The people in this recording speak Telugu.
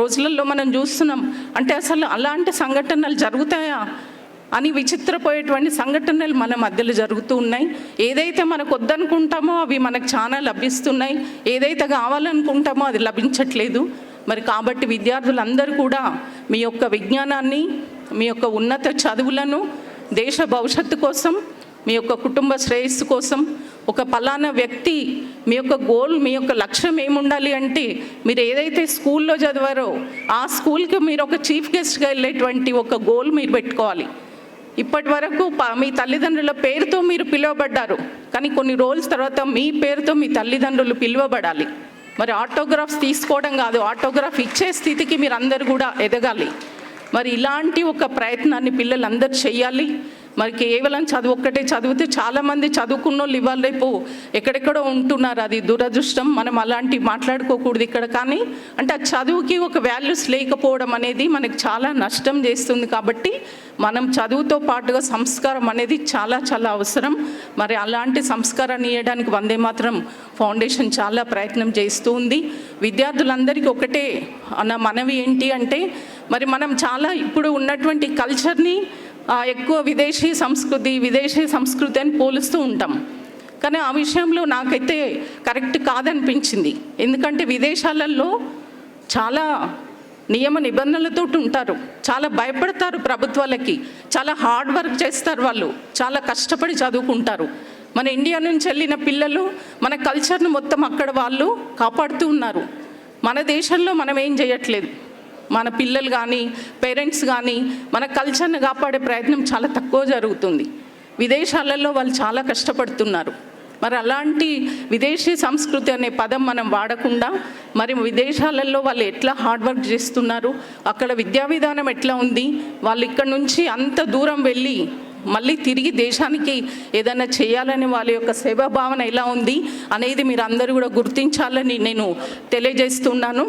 రోజులలో మనం చూస్తున్నాం. అంటే అసలు అలాంటి సంఘటనలు జరుగుతాయా? అని విచిత్రపోయేటువంటి సంఘటనలు మన మధ్యలో జరుగుతూ ఉన్నాయి. ఏదైతే మనకు వద్దనుకుంటామో అవి మనకు చాలా లభిస్తున్నాయి. ఏదైతే కావాలనుకుంటామో అది లభించట్లేదు. మరి కాబట్టి విద్యార్థులందరూ కూడా మీ యొక్క విజ్ఞానాన్ని మీ యొక్క ఉన్నత చదువులను దేశ భవిష్యత్తు కోసం మీ యొక్క కుటుంబ శ్రేయస్సు కోసం ఒక పలానా వ్యక్తి మీ యొక్క గోల్ మీ యొక్క లక్ష్యం ఏముండాలి అంటే మీరు ఏదైతే స్కూల్లో చదివారో ఆ స్కూల్కి మీరు ఒక చీఫ్ గెస్ట్గా వెళ్ళేటువంటి ఒక గోల్ మీరు పెట్టుకోవాలి. ఇప్పటి వరకు ప- మీ తల్లిదండ్రుల పేరుతో మీరు పిలువబడ్డారు. కానీ కొన్ని రోజుల తర్వాత మీ పేరుతో మీ తల్లిదండ్రులు పిలువబడాలి. మరి ఆటోగ్రాఫ్స్ తీసుకోవడం కాదు ఆటోగ్రాఫ్ ఇచ్చే స్థితికి మీరు అందరు కూడా ఎదగాలి. మరి ఇలాంటి ఒక ప్రయత్నాన్ని పిల్లలందరూ చేయాలి. మరి కేవలం చదువు ఒక్కటే చదివితే చాలామంది చదువుకున్న వాళ్ళు ఇవాళ రేపు ఎక్కడెక్కడో ఉంటున్నారు. అది దురదృష్టం. మనం అలాంటి మాట్లాడుకోకూడదు ఇక్కడ. కానీ అంటే ఆ చదువుకి ఒక వాల్యూస్ లేకపోవడం అనేది మనకు చాలా నష్టం చేస్తుంది కాబట్టి మనం చదువుతో పాటుగా సంస్కారం అనేది చాలా చాలా అవసరం. మరి అలాంటి సంస్కారాన్ని ఇవ్వడానికి వందే మాత్రం ఫౌండేషన్ చాలా ప్రయత్నం చేస్తూ ఉంది. విద్యార్థులందరికీ ఒకటే అన్న మనవి ఏంటి అంటే మరి మనం చాలా ఇప్పుడు ఉన్నటువంటి కల్చర్ని ఎక్కువ విదేశీ సంస్కృతి విదేశీ సంస్కృతి అని పోలుస్తూ ఉంటాం. కానీ ఆ విషయంలో నాకైతే కరెక్ట్ కాదనిపించింది. ఎందుకంటే విదేశాలలో చాలా నియమ నిబంధనలతో ఉంటారు. చాలా భయపడతారు ప్రభుత్వాలకి. చాలా హార్డ్ వర్క్ చేస్తారు వాళ్ళు. చాలా కష్టపడి చదువుకుంటారు. మన ఇండియా నుంచి వెళ్ళిన పిల్లలు మన కల్చర్ను మొత్తం అక్కడ వాళ్ళు కాపాడుతూ ఉన్నారు. మన దేశంలో మనం ఏం చేయట్లేదు. మన పిల్లలు కానీ పేరెంట్స్ కానీ మన కల్చర్ని కాపాడే ప్రయత్నం చాలా తక్కువ జరుగుతుంది. విదేశాలలో వాళ్ళు చాలా కష్టపడుతున్నారు. మరి అలాంటి విదేశీ సంస్కృతి అనే పదం మనం వాడకుండా మరి విదేశాలలో వాళ్ళు ఎట్లా హార్డ్ వర్క్ చేస్తున్నారు అక్కడ విద్యా విధానం ఎట్లా ఉంది వాళ్ళు ఇక్కడ నుంచి అంత దూరం వెళ్ళి మళ్ళీ తిరిగి దేశానికి ఏదైనా చేయాలని వాళ్ళ యొక్క సేవా భావన ఎలా ఉంది అనేది మీరు అందరూ కూడా గుర్తించాలని నేను తెలియజేస్తున్నాను.